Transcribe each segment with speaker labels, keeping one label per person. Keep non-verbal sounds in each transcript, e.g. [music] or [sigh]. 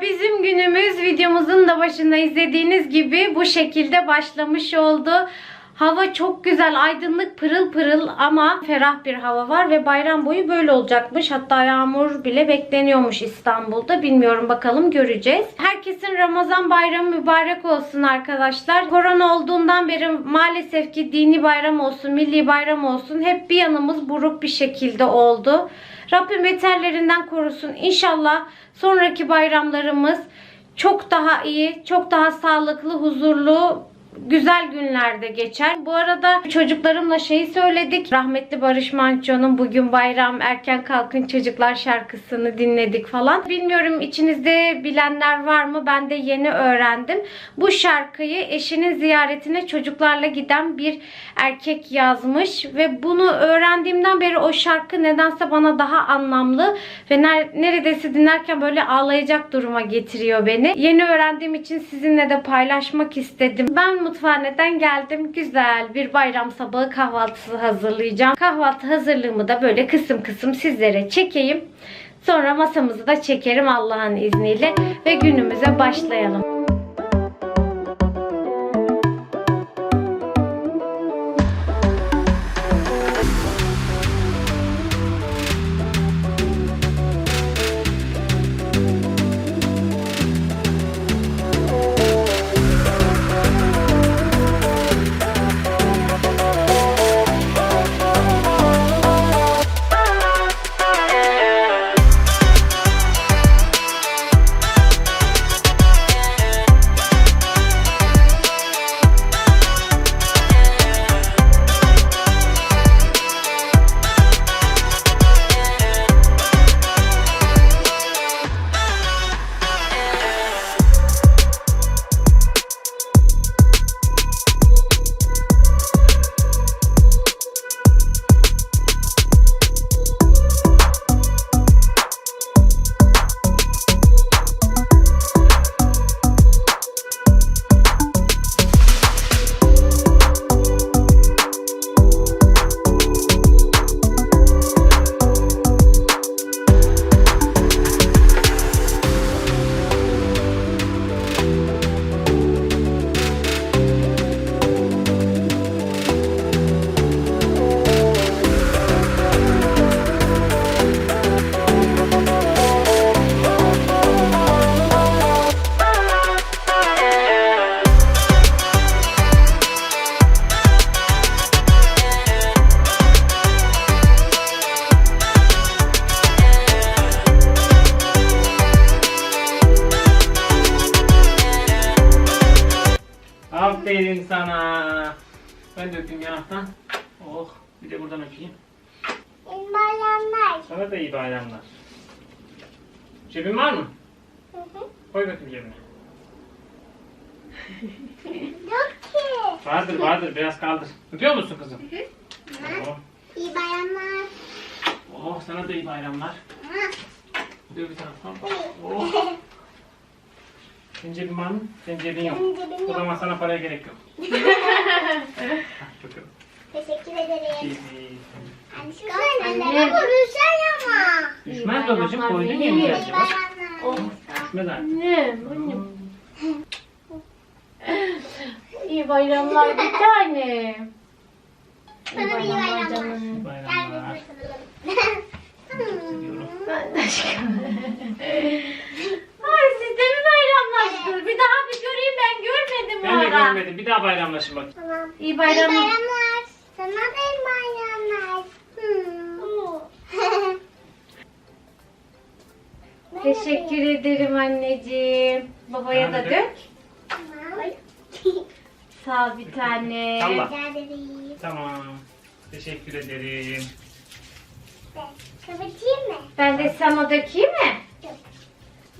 Speaker 1: bizim günümüz videomuzun da başında izlediğiniz gibi bu şekilde başlamış oldu. Hava çok güzel, aydınlık, pırıl pırıl ama ferah bir hava var ve bayram boyu böyle olacakmış. Hatta yağmur bile bekleniyormuş İstanbul'da. Bilmiyorum bakalım göreceğiz. Herkesin Ramazan bayramı mübarek olsun arkadaşlar. Korona olduğundan beri maalesef ki dini bayram olsun, milli bayram olsun hep bir yanımız buruk bir şekilde oldu. Rabbim beterlerinden korusun. İnşallah sonraki bayramlarımız çok daha iyi, çok daha sağlıklı, huzurlu, güzel günlerde geçer. Bu arada çocuklarımla şeyi söyledik. Rahmetli Barış Manço'nun Bugün Bayram Erken Kalkın Çocuklar şarkısını dinledik falan. Bilmiyorum içinizde bilenler var mı? Ben de yeni öğrendim. Bu şarkıyı eşinin ziyaretine çocuklarla giden bir erkek yazmış ve bunu öğrendiğimden beri o şarkı nedense bana daha anlamlı ve ner- neredeyse dinlerken böyle ağlayacak duruma getiriyor beni. Yeni öğrendiğim için sizinle de paylaşmak istedim. Ben mutfağıneden geldim. Güzel bir bayram sabahı kahvaltısı hazırlayacağım. Kahvaltı hazırlığımı da böyle kısım kısım sizlere çekeyim. Sonra masamızı da çekerim Allah'ın izniyle ve günümüze başlayalım.
Speaker 2: Ben de öpeyim yanaktan. Oh. Bir de buradan öpeyim.
Speaker 3: İyi bayramlar.
Speaker 2: Sana da iyi bayramlar. Cebin var mı?
Speaker 3: Hı hı.
Speaker 2: Koy bakayım cebine. [laughs]
Speaker 3: Yok ki.
Speaker 2: Vardır vardır biraz kaldır. Öpüyor musun kızım? Oh.
Speaker 3: İyi bayramlar.
Speaker 2: oh sana da iyi bayramlar.
Speaker 3: Ha.
Speaker 2: Bir de bir taraftan. Oh. Senin cebin var mı? Cebin yok.
Speaker 3: Benim cebim
Speaker 2: O
Speaker 3: yok.
Speaker 2: zaman sana paraya gerek yok. [laughs] Hah, Bakalım.
Speaker 3: Teşekkür ederim.
Speaker 2: Cebin.
Speaker 3: Anne. Anne. Vurursan ama.
Speaker 2: Düşmez babacığım
Speaker 1: bayramlar
Speaker 2: koydun ya güzelce bak.
Speaker 3: bayramlar.
Speaker 2: Düşmez artık.
Speaker 1: Annem, annem. İyi bayramlar bir tane.
Speaker 3: Sana iyi bayramlar.
Speaker 1: canım.
Speaker 2: İyi
Speaker 3: Gel
Speaker 2: bayramlar.
Speaker 3: biz bakalım.
Speaker 2: Seviyorum.
Speaker 1: Ben de aşkım. [laughs] Ay siz de mi bayramlaştınız? Bir daha bir göreyim ben görmedim
Speaker 2: Ben de görmedim. Bir daha bayramlaşın bak.
Speaker 3: Tamam.
Speaker 1: İyi
Speaker 3: İyi
Speaker 1: bayramlar.
Speaker 3: bayramlar. Sana da iyi bayramlar. Hmm. [laughs]
Speaker 1: Teşekkür ederim anneciğim. Babaya da
Speaker 2: Nerede?
Speaker 1: dök.
Speaker 3: Tamam.
Speaker 1: Sağ ol bir tane.
Speaker 2: Salla.
Speaker 3: Rica ederim.
Speaker 2: Tamam. Teşekkür ederim.
Speaker 3: Kapatayım mı?
Speaker 1: Ben de sana dökeyim mi?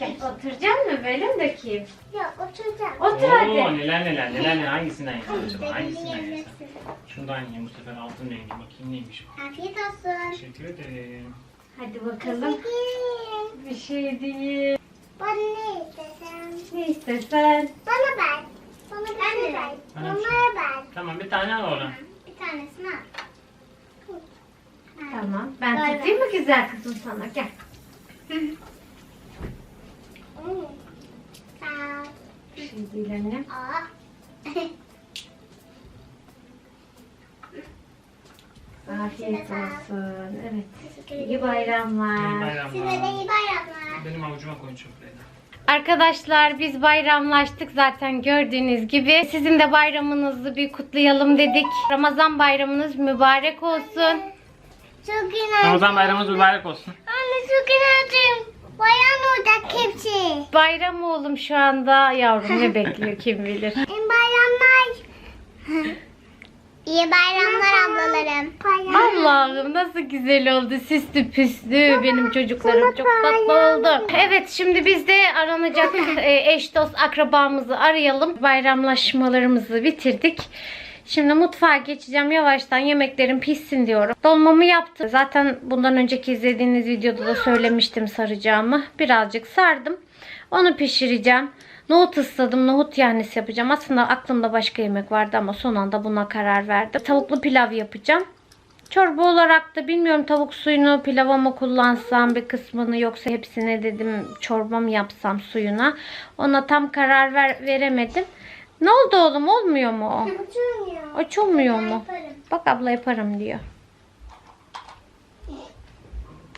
Speaker 1: Gel oturacak mı? Böyle mi dökeyim?
Speaker 3: Yok oturacağım.
Speaker 1: Otur
Speaker 2: Oo,
Speaker 1: hadi.
Speaker 2: neler neler neler neler hangisinden yapacağım acaba? Hangisinden
Speaker 3: yoksun.
Speaker 2: Şundan yiyeyim bu sefer altın rengi bakayım neymiş bu.
Speaker 3: Afiyet olsun.
Speaker 2: Teşekkür ederim.
Speaker 1: Hadi bakalım.
Speaker 3: Teşekkür
Speaker 1: Bir şey değil.
Speaker 3: Bana ne istesen?
Speaker 1: Ne istesen.
Speaker 3: Bana ver. Bana ben de ver.
Speaker 2: Bana bir şey.
Speaker 3: Onlara ver.
Speaker 2: Tamam bir tane al oradan.
Speaker 3: Bir tanesini al.
Speaker 1: Tamam. Ben tutayım mı güzel kızım sana? Gel.
Speaker 3: Aa.
Speaker 1: Afiyet olsun. Evet. İyi bayramlar.
Speaker 2: İyi
Speaker 3: Size de
Speaker 2: bayramlar.
Speaker 3: iyi bayramlar.
Speaker 2: Benim avucuma koyun çöpleri.
Speaker 1: Arkadaşlar biz bayramlaştık zaten gördüğünüz gibi. Sizin de bayramınızı bir kutlayalım dedik. Ramazan bayramınız mübarek olsun.
Speaker 3: Çok inançlıyım.
Speaker 2: Ramazan bayramınız mübarek olsun.
Speaker 3: Anne çok inançlıyım. Bayan orada hepsi.
Speaker 1: Bayram oğlum şu anda yavrum ne bekliyor kim bilir. [laughs]
Speaker 3: Bayramlar. İyi bayramlar ablalarım.
Speaker 1: Allah'ım nasıl güzel oldu süslü püslü benim çocuklarım çok tatlı oldu. Evet şimdi biz de aranacak [laughs] e, eş dost akrabamızı arayalım. Bayramlaşmalarımızı bitirdik. Şimdi mutfağa geçeceğim yavaştan yemeklerim pişsin diyorum. Dolmamı yaptım. Zaten bundan önceki izlediğiniz videoda da söylemiştim saracağımı. Birazcık sardım. Onu pişireceğim. Nohut ısladım. Nohut yahnisi yapacağım. Aslında aklımda başka yemek vardı ama son anda buna karar verdim. Tavuklu pilav yapacağım. Çorba olarak da bilmiyorum tavuk suyunu pilava mı kullansam bir kısmını yoksa hepsine dedim çorba mı yapsam suyuna. Ona tam karar ver, veremedim. Ne oldu oğlum olmuyor mu o?
Speaker 3: Açılmıyor.
Speaker 1: Açılmıyor mu?
Speaker 3: Yaparım.
Speaker 1: Bak abla yaparım diyor.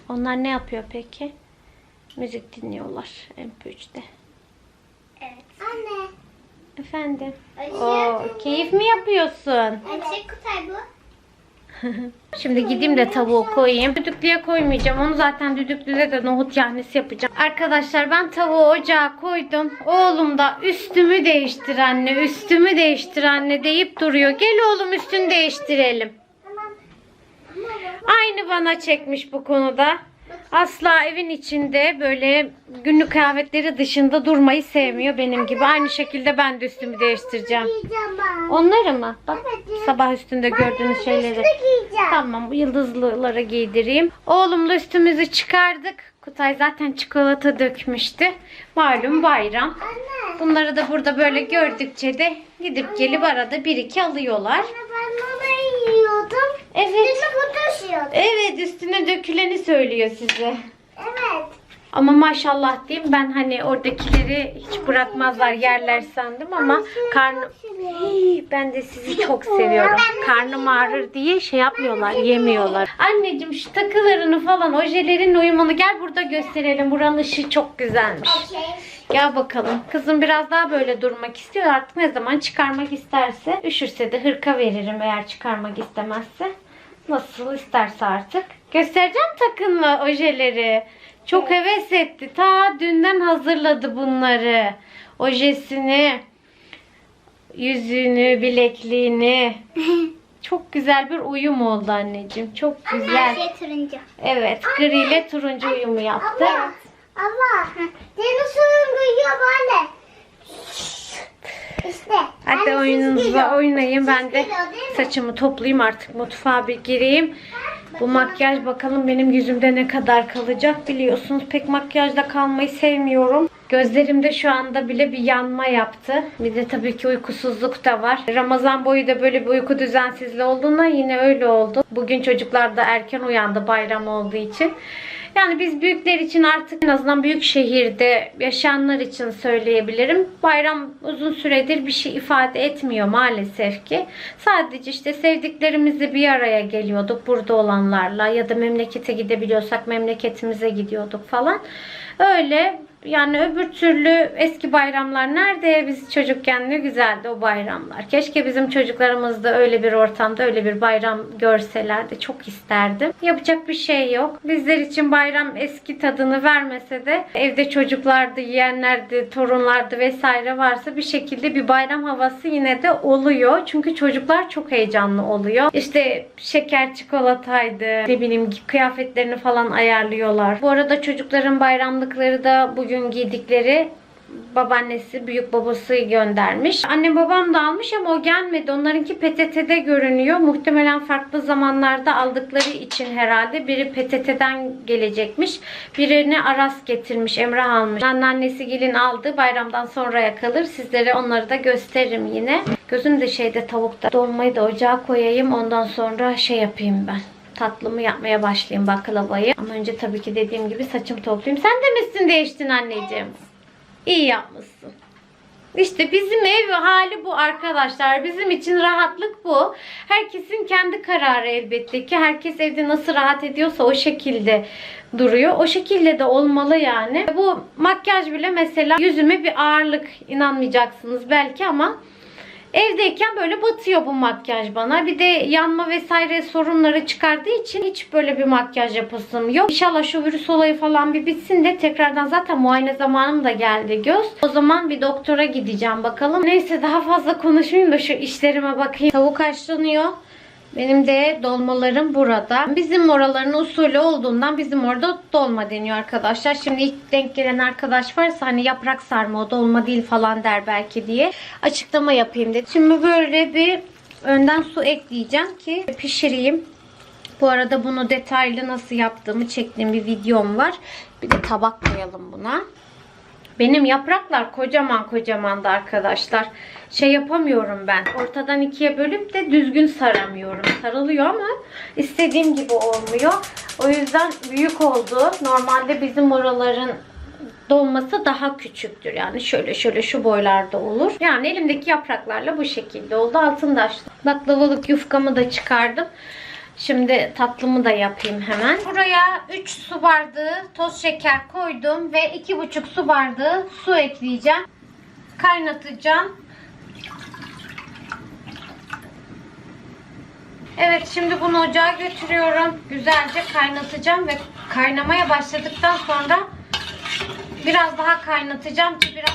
Speaker 1: Onlar ne yapıyor peki? Müzik dinliyorlar MP3'te.
Speaker 3: Evet. Anne.
Speaker 1: Efendim?
Speaker 3: Açık.
Speaker 1: Oo, keyif mi yapıyorsun?
Speaker 3: Açık kutay bu. [laughs]
Speaker 1: Şimdi gideyim de tavuğu koyayım. Düdüklüye koymayacağım. Onu zaten düdüklüde de nohut yahnisi yapacağım. Arkadaşlar ben tavuğu ocağa koydum. Oğlum da üstümü değiştir anne, üstümü değiştir anne deyip duruyor. Gel oğlum üstünü değiştirelim. Aynı bana çekmiş bu konuda. Asla evin içinde böyle günlük kıyafetleri dışında durmayı sevmiyor benim gibi. Aynı şekilde ben de üstümü değiştireceğim. Onları mı? Bak sabah üstünde gördüğünüz şeyleri. Tamam bu yıldızlıları giydireyim. Oğlumla üstümüzü çıkardık. Kutay zaten çikolata dökmüştü. Malum bayram. Bunları da burada böyle gördükçe de gidip gelip arada bir iki alıyorlar.
Speaker 3: Yiyordum.
Speaker 1: Evet.
Speaker 3: Üstüne bu taşıyordum.
Speaker 1: Evet üstüne döküleni söylüyor size.
Speaker 3: Evet.
Speaker 1: Ama maşallah diyeyim ben hani oradakileri hiç bırakmazlar yerler sandım ama karnım ben de sizi çok seviyorum. Karnım ağrır diye şey yapmıyorlar, yemiyorlar. Anneciğim şu takılarını falan, ojelerin uyumunu gel burada gösterelim. Buranın ışığı çok güzelmiş.
Speaker 3: Okey.
Speaker 1: Gel bakalım. Kızım biraz daha böyle durmak istiyor. Artık ne zaman çıkarmak isterse. Üşürse de hırka veririm eğer çıkarmak istemezse. Nasıl isterse artık. Göstereceğim takınla ojeleri. Çok heves etti. Ta dünden hazırladı bunları. Ojesini, yüzüğünü, bilekliğini. [laughs] Çok güzel bir uyum oldu anneciğim. Çok güzel.
Speaker 3: Her şey turuncu.
Speaker 1: Evet, gri ile turuncu uyumu yaptı.
Speaker 3: Abla. Abla. Dinozorun büyüyor böyle. İşte.
Speaker 1: Hadi oyununuza
Speaker 3: geliyor.
Speaker 1: oynayın. Ben de
Speaker 3: geliyor,
Speaker 1: saçımı toplayayım artık mutfağa bir gireyim. Bu makyaj bakalım benim yüzümde ne kadar kalacak biliyorsunuz. Pek makyajda kalmayı sevmiyorum. Gözlerimde şu anda bile bir yanma yaptı. Bir de tabii ki uykusuzluk da var. Ramazan boyu da böyle bir uyku düzensizliği olduğunda yine öyle oldu. Bugün çocuklar da erken uyandı bayram olduğu için. Yani biz büyükler için artık en azından büyük şehirde yaşayanlar için söyleyebilirim. Bayram uzun süredir bir şey ifade etmiyor maalesef ki. Sadece işte sevdiklerimizle bir araya geliyorduk burada olanlarla ya da memlekete gidebiliyorsak memleketimize gidiyorduk falan. Öyle yani öbür türlü eski bayramlar nerede? Biz çocukken ne güzeldi o bayramlar. Keşke bizim çocuklarımız da öyle bir ortamda öyle bir bayram görselerdi. Çok isterdim. Yapacak bir şey yok. Bizler için bayram eski tadını vermese de evde çocuklardı, yeğenlerdi, torunlardı vesaire varsa bir şekilde bir bayram havası yine de oluyor. Çünkü çocuklar çok heyecanlı oluyor. İşte şeker çikolataydı. Ne bileyim kıyafetlerini falan ayarlıyorlar. Bu arada çocukların bayramlıkları da bugün giydikleri babaannesi, büyük babası göndermiş. Annem babam da almış ama o gelmedi. Onlarınki PTT'de görünüyor. Muhtemelen farklı zamanlarda aldıkları için herhalde. Biri PTT'den gelecekmiş. Birini Aras getirmiş. Emrah almış. Anneannesi gelin aldı. Bayramdan sonraya kalır. Sizlere onları da gösteririm yine. Gözüm de şeyde tavukta. Dolmayı da ocağa koyayım. Ondan sonra şey yapayım ben tatlımı yapmaya başlayayım baklavayı. Ama önce tabii ki dediğim gibi saçımı toplayayım. Sen de misin değiştin anneciğim? İyi yapmışsın. İşte bizim ev hali bu arkadaşlar. Bizim için rahatlık bu. Herkesin kendi kararı elbette ki. Herkes evde nasıl rahat ediyorsa o şekilde duruyor. O şekilde de olmalı yani. Bu makyaj bile mesela yüzüme bir ağırlık inanmayacaksınız belki ama Evdeyken böyle batıyor bu makyaj bana. Bir de yanma vesaire sorunları çıkardığı için hiç böyle bir makyaj yapasım yok. İnşallah şu virüs olayı falan bir bitsin de tekrardan zaten muayene zamanım da geldi göz. O zaman bir doktora gideceğim bakalım. Neyse daha fazla konuşmayayım da şu işlerime bakayım. Tavuk haşlanıyor. Benim de dolmalarım burada. Bizim oraların usulü olduğundan bizim orada dolma deniyor arkadaşlar. Şimdi ilk denk gelen arkadaş varsa hani yaprak sarma o dolma değil falan der belki diye açıklama yapayım dedim. Şimdi böyle bir önden su ekleyeceğim ki pişireyim. Bu arada bunu detaylı nasıl yaptığımı çektiğim bir videom var. Bir de tabak koyalım buna. Benim yapraklar kocaman kocaman da arkadaşlar. Şey yapamıyorum ben. Ortadan ikiye bölüp de düzgün saramıyorum. Sarılıyor ama istediğim gibi olmuyor. O yüzden büyük oldu. Normalde bizim oraların dolması daha küçüktür. Yani şöyle şöyle şu boylarda olur. Yani elimdeki yapraklarla bu şekilde oldu. Altında. Baklavalık yufkamı da çıkardım. Şimdi tatlımı da yapayım hemen. Buraya 3 su bardağı toz şeker koydum ve 2,5 su bardağı su ekleyeceğim. Kaynatacağım. Evet şimdi bunu ocağa götürüyorum. Güzelce kaynatacağım ve kaynamaya başladıktan sonra biraz daha kaynatacağım ki biraz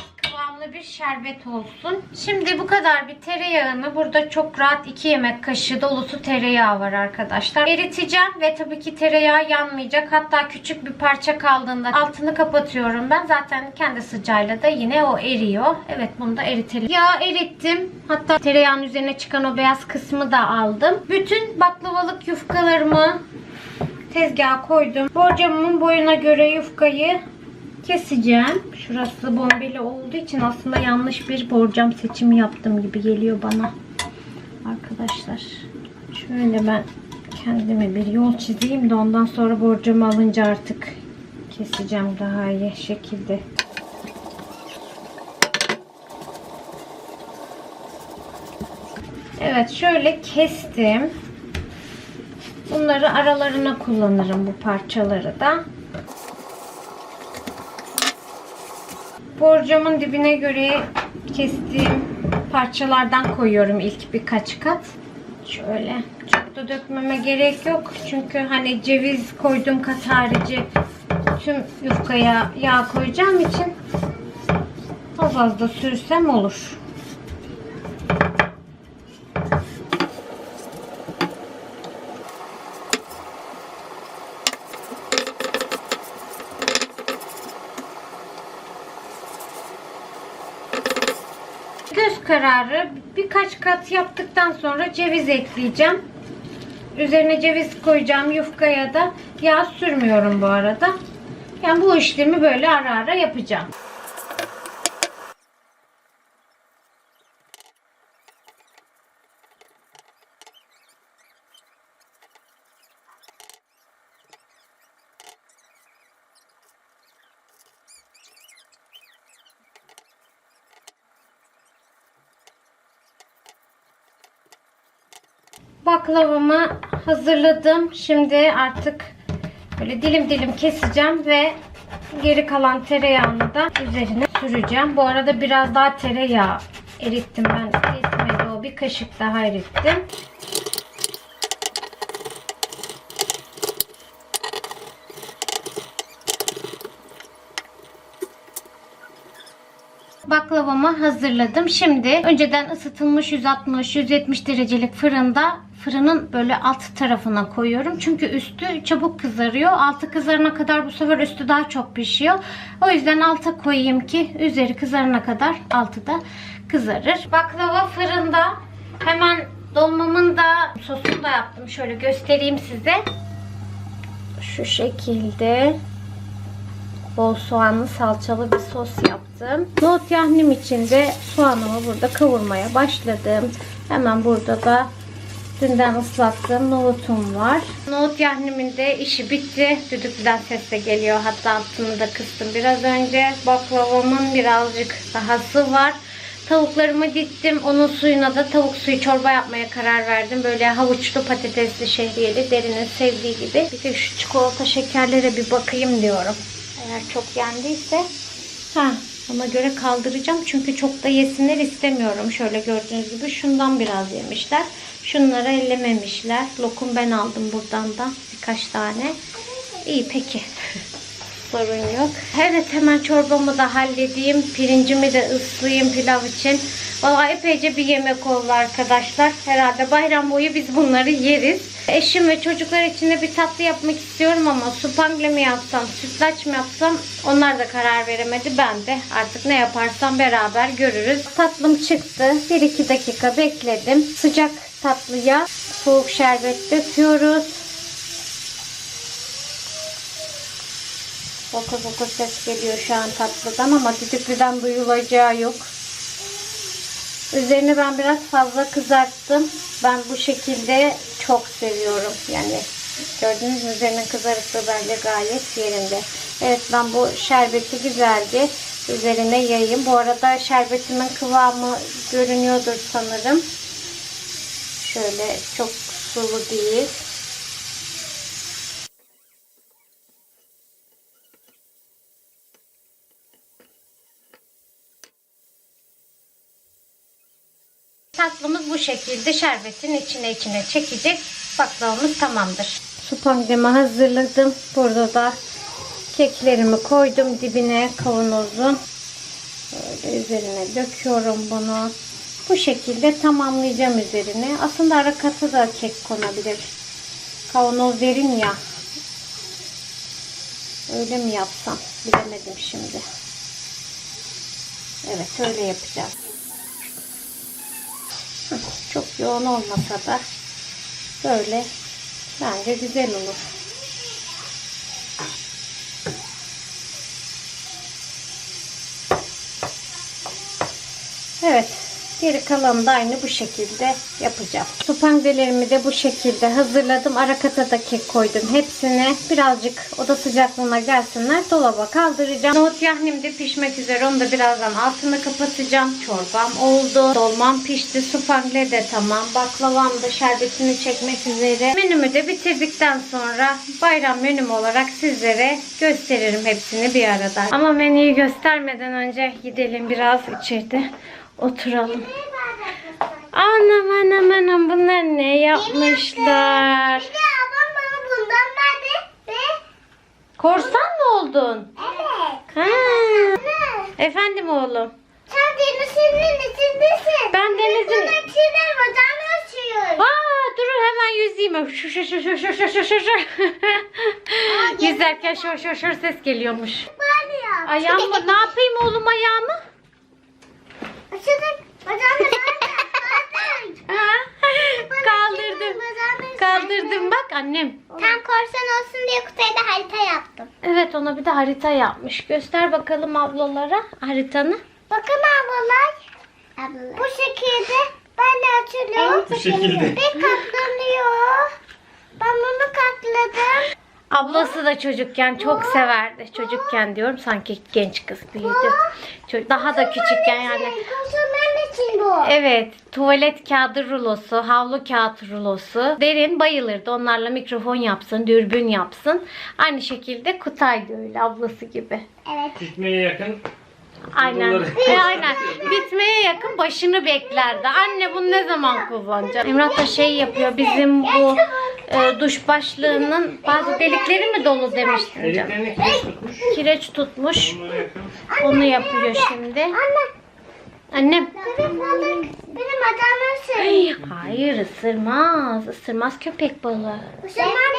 Speaker 1: bir şerbet olsun. Şimdi bu kadar bir tereyağını burada çok rahat 2 yemek kaşığı dolusu tereyağı var arkadaşlar. Eriteceğim ve tabii ki tereyağı yanmayacak. Hatta küçük bir parça kaldığında altını kapatıyorum ben. Zaten kendi sıcağıyla da yine o eriyor. Evet bunu da eritelim. Yağ erittim. Hatta tereyağın üzerine çıkan o beyaz kısmı da aldım. Bütün baklavalık yufkalarımı tezgaha koydum. Borcamımın boyuna göre yufkayı keseceğim. Şurası bombeli olduğu için aslında yanlış bir borcam seçimi yaptım gibi geliyor bana. Arkadaşlar. Şöyle ben kendime bir yol çizeyim de ondan sonra borcamı alınca artık keseceğim daha iyi şekilde. Evet şöyle kestim. Bunları aralarına kullanırım bu parçaları da. Borcamın dibine göre kestiğim parçalardan koyuyorum ilk birkaç kat. Şöyle çok da dökmeme gerek yok. Çünkü hani ceviz koyduğum kat harici tüm yufkaya yağ koyacağım için az az da sürsem olur. Göz kararı birkaç kat yaptıktan sonra ceviz ekleyeceğim. Üzerine ceviz koyacağım yufkaya da yağ sürmüyorum bu arada. Yani bu işlemi böyle ara ara yapacağım. Baklavamı hazırladım. Şimdi artık böyle dilim dilim keseceğim ve geri kalan tereyağını da üzerine süreceğim. Bu arada biraz daha tereyağı erittim ben. Yetmedi o. Bir kaşık daha erittim. Baklavamı hazırladım. Şimdi önceden ısıtılmış 160-170 derecelik fırında fırının böyle alt tarafına koyuyorum. Çünkü üstü çabuk kızarıyor. Altı kızarana kadar bu sefer üstü daha çok pişiyor. O yüzden alta koyayım ki üzeri kızarana kadar altı da kızarır. Baklava fırında. Hemen dolmamın da sosunu da yaptım. Şöyle göstereyim size. Şu şekilde bol soğanlı salçalı bir sos yaptım. Nohut yahnim için de soğanımı burada kavurmaya başladım. Hemen burada da dünden ıslattığım nohutum var. Nohut yahnimin de işi bitti. Düdüklüden ses de geliyor. Hatta altını da kıstım biraz önce. Baklavamın birazcık dahası var. Tavuklarımı dittim. Onun suyuna da tavuk suyu çorba yapmaya karar verdim. Böyle havuçlu patatesli şehriyeli derinin sevdiği gibi. Bir de şu çikolata şekerlere bir bakayım diyorum. Eğer çok yendiyse. Ha, ona göre kaldıracağım. Çünkü çok da yesinler istemiyorum. Şöyle gördüğünüz gibi şundan biraz yemişler. Şunları ellememişler. Lokum ben aldım buradan da birkaç tane. İyi peki. [laughs] Sorun yok. Evet hemen çorbamı da halledeyim. Pirincimi de ıslayayım pilav için. Valla epeyce bir yemek oldu arkadaşlar. Herhalde bayram boyu biz bunları yeriz. Eşim ve çocuklar için de bir tatlı yapmak istiyorum ama supangle mi yapsam, sütlaç mı yapsam onlar da karar veremedi. Ben de artık ne yaparsam beraber görürüz. Tatlım çıktı. 1-2 dakika bekledim. Sıcak tatlıya soğuk şerbet döküyoruz. Boku boku ses geliyor şu an tatlıdan ama düdüklüden duyulacağı yok. Üzerini ben biraz fazla kızarttım. Ben bu şekilde çok seviyorum. Yani gördüğünüz mü üzerinin kızarıklığı bence gayet yerinde. Evet ben bu şerbeti güzelce üzerine yayayım. Bu arada şerbetimin kıvamı görünüyordur sanırım. Şöyle çok sulu değil. Tatlımız bu şekilde şerbetin içine içine çekecek. Baklavamız tamamdır. Supangdemi hazırladım. Burada da keklerimi koydum dibine kavanozun. Böyle üzerine döküyorum bunu. Bu şekilde tamamlayacağım üzerine. Aslında ara katı da kek konabilir. Kavanoz derin ya. Öyle mi yapsam? Bilemedim şimdi. Evet öyle yapacağız. Çok yoğun olmasa da böyle bence güzel olur. Evet. Geri kalanı da aynı bu şekilde yapacağım. Supangdelerimi de bu şekilde hazırladım. Arakata da kek koydum hepsine. Birazcık oda sıcaklığına gelsinler. Dolaba kaldıracağım. Nohut yahnim de pişmek üzere. Onu da birazdan altını kapatacağım. Çorbam oldu. Dolmam pişti. Supangle de tamam. Baklavam da şerbetini çekmek üzere. Menümü de bitirdikten sonra bayram menüm olarak sizlere gösteririm hepsini bir arada. Ama menüyü göstermeden önce gidelim biraz içeride oturalım. Anam anam anam bunlar ne yapmışlar?
Speaker 3: Bir ablam bana bundan verdi ve...
Speaker 1: Korsan mı oldun?
Speaker 3: Evet.
Speaker 1: Ha. Efendim oğlum.
Speaker 3: Sen denizin içindesin.
Speaker 1: Ben denizin...
Speaker 3: Bunun içinde şey bacağını açıyor.
Speaker 1: Aa, durun hemen yüzeyim. Şur şur şur şur şur şur şur şur. [laughs] Yüzerken şur şur şur ses geliyormuş. Ayağım? Ne yapayım oğlum ayağımı?
Speaker 3: Açıldık. Bacağını? [laughs]
Speaker 1: Kaldırdım. Kaldırdım bak annem.
Speaker 3: Tam korsan olsun diye kutaya da harita yaptım.
Speaker 1: Evet ona bir de harita yapmış. Göster bakalım ablalara haritanı.
Speaker 3: Bakın ablalar. Ablalar. Bu şekilde ben de açılıyorum.
Speaker 2: Bu şekilde.
Speaker 3: Bir katlanıyor. Ben bunu katladım.
Speaker 1: Ablası da çocukken çok severdi. Çocukken diyorum sanki genç kız büyüdü. Çocuk- Daha da küçükken yani. Evet, tuvalet kağıdı rulosu, havlu kağıt rulosu. Derin bayılırdı. Onlarla mikrofon yapsın, dürbün yapsın. Aynı şekilde Kutay da öyle, ablası gibi.
Speaker 3: Evet.
Speaker 2: Bitmeye yakın.
Speaker 1: Aynen.
Speaker 2: Ruloları.
Speaker 1: E, [laughs] aynen. Yakın başını beklerdi. Anne bunu ne zaman kullanacak? Emrah da şey yapıyor. Bizim bu e, duş başlığının bazı delikleri mi dolu demiştin canım.
Speaker 2: Deliklerini kireç tutmuş.
Speaker 1: Kireç tutmuş.
Speaker 2: Onlara yakın.
Speaker 1: Onu yapıyor şimdi.
Speaker 3: Anne.
Speaker 1: Annem.
Speaker 3: Benim balık. Benim adamım ısır.
Speaker 1: Ay, hayır ısırmaz. Isırmaz köpek balığı.
Speaker 3: O zaman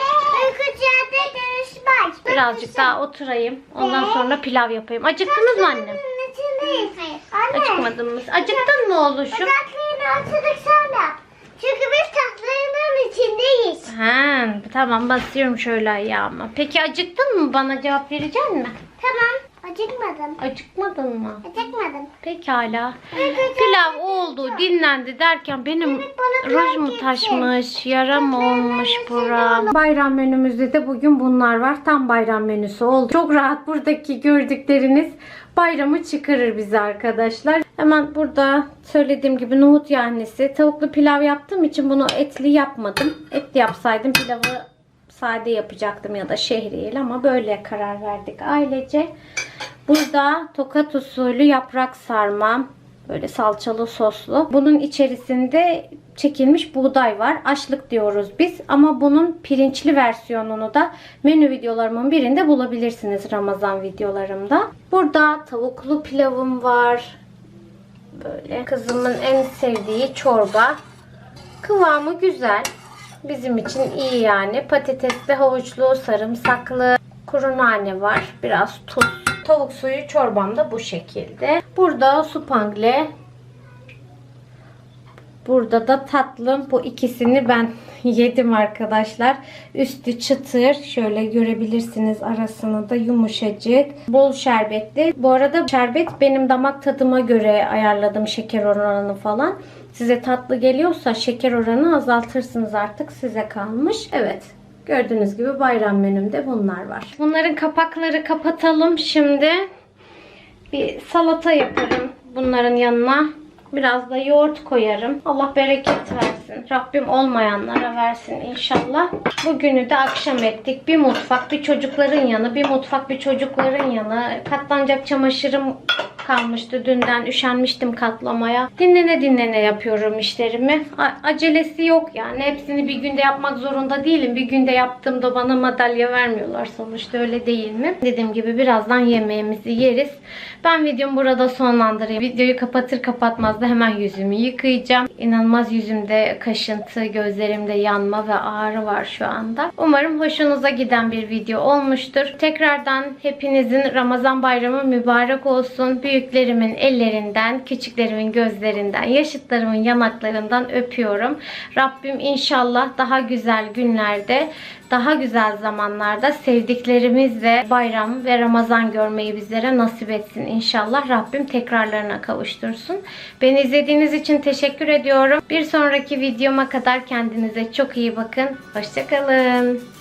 Speaker 3: uyku yerde dönüş var.
Speaker 1: Birazcık daha oturayım. Ondan sonra pilav yapayım. Acıktınız mı annem?
Speaker 3: İçindeyiz. Anne.
Speaker 1: Acıkmadın mı? Acıktın mı oğluşum?
Speaker 3: Bacaklarını açılık sonra. Çünkü biz tatlının içindeyiz.
Speaker 1: Ha, tamam basıyorum şöyle ayağıma. Peki acıktın mı? Bana cevap verecek misin?
Speaker 3: Tamam. Acıkmadım.
Speaker 1: Acıkmadın mı?
Speaker 3: Acıkmadım.
Speaker 1: Pekala. Pilav oldu, dinlendi derken benim ruj mu taşmış, yara mı olmuş buram. Bayram menümüzde de bugün bunlar var. Tam bayram menüsü oldu. Çok rahat buradaki gördükleriniz bayramı çıkarır bize arkadaşlar. Hemen burada söylediğim gibi nohut yahnisi. Tavuklu pilav yaptığım için bunu etli yapmadım. Etli yapsaydım pilavı sade yapacaktım ya da şehriyeli ama böyle karar verdik ailece. Burada tokat usulü yaprak sarma. Böyle salçalı soslu. Bunun içerisinde çekilmiş buğday var. Açlık diyoruz biz. Ama bunun pirinçli versiyonunu da menü videolarımın birinde bulabilirsiniz Ramazan videolarımda. Burada tavuklu pilavım var. Böyle kızımın en sevdiği çorba. Kıvamı güzel. Bizim için iyi yani. Patatesli, havuçlu, sarımsaklı, kuru nane var. Biraz tuz. Tavuk suyu çorbam da bu şekilde. Burada supangle. Burada da tatlım. Bu ikisini ben [laughs] yedim arkadaşlar. Üstü çıtır. Şöyle görebilirsiniz arasını da yumuşacık. Bol şerbetli. Bu arada şerbet benim damak tadıma göre ayarladım şeker oranını falan. Size tatlı geliyorsa şeker oranı azaltırsınız artık size kalmış. Evet. Gördüğünüz gibi bayram menümde bunlar var. Bunların kapakları kapatalım şimdi. Bir salata yaparım bunların yanına. Biraz da yoğurt koyarım. Allah bereket versin. Rabbim olmayanlara versin inşallah. Bugünü de akşam ettik. Bir mutfak, bir çocukların yanı, bir mutfak, bir çocukların yanı. Katlanacak çamaşırım kalmıştı dünden. Üşenmiştim katlamaya. Dinlene dinlene yapıyorum işlerimi. A- acelesi yok yani. Hepsini bir günde yapmak zorunda değilim. Bir günde yaptığımda bana madalya vermiyorlar sonuçta öyle değil mi? Dediğim gibi birazdan yemeğimizi yeriz. Ben videomu burada sonlandırayım. Videoyu kapatır kapatmaz da hemen yüzümü yıkayacağım. İnanılmaz yüzümde kaşıntı, gözlerimde yanma ve ağrı var şu anda. Umarım hoşunuza giden bir video olmuştur. Tekrardan hepinizin Ramazan bayramı mübarek olsun. Büyüklerimin ellerinden, küçüklerimin gözlerinden, yaşıtlarımın yanaklarından öpüyorum. Rabbim inşallah daha güzel günlerde, daha güzel zamanlarda sevdiklerimizle bayram ve Ramazan görmeyi bizlere nasip etsin inşallah. Rabbim tekrarlarına kavuştursun. Beni izlediğiniz için teşekkür ediyorum. Bir sonraki videoma kadar kendinize çok iyi bakın. Hoşçakalın.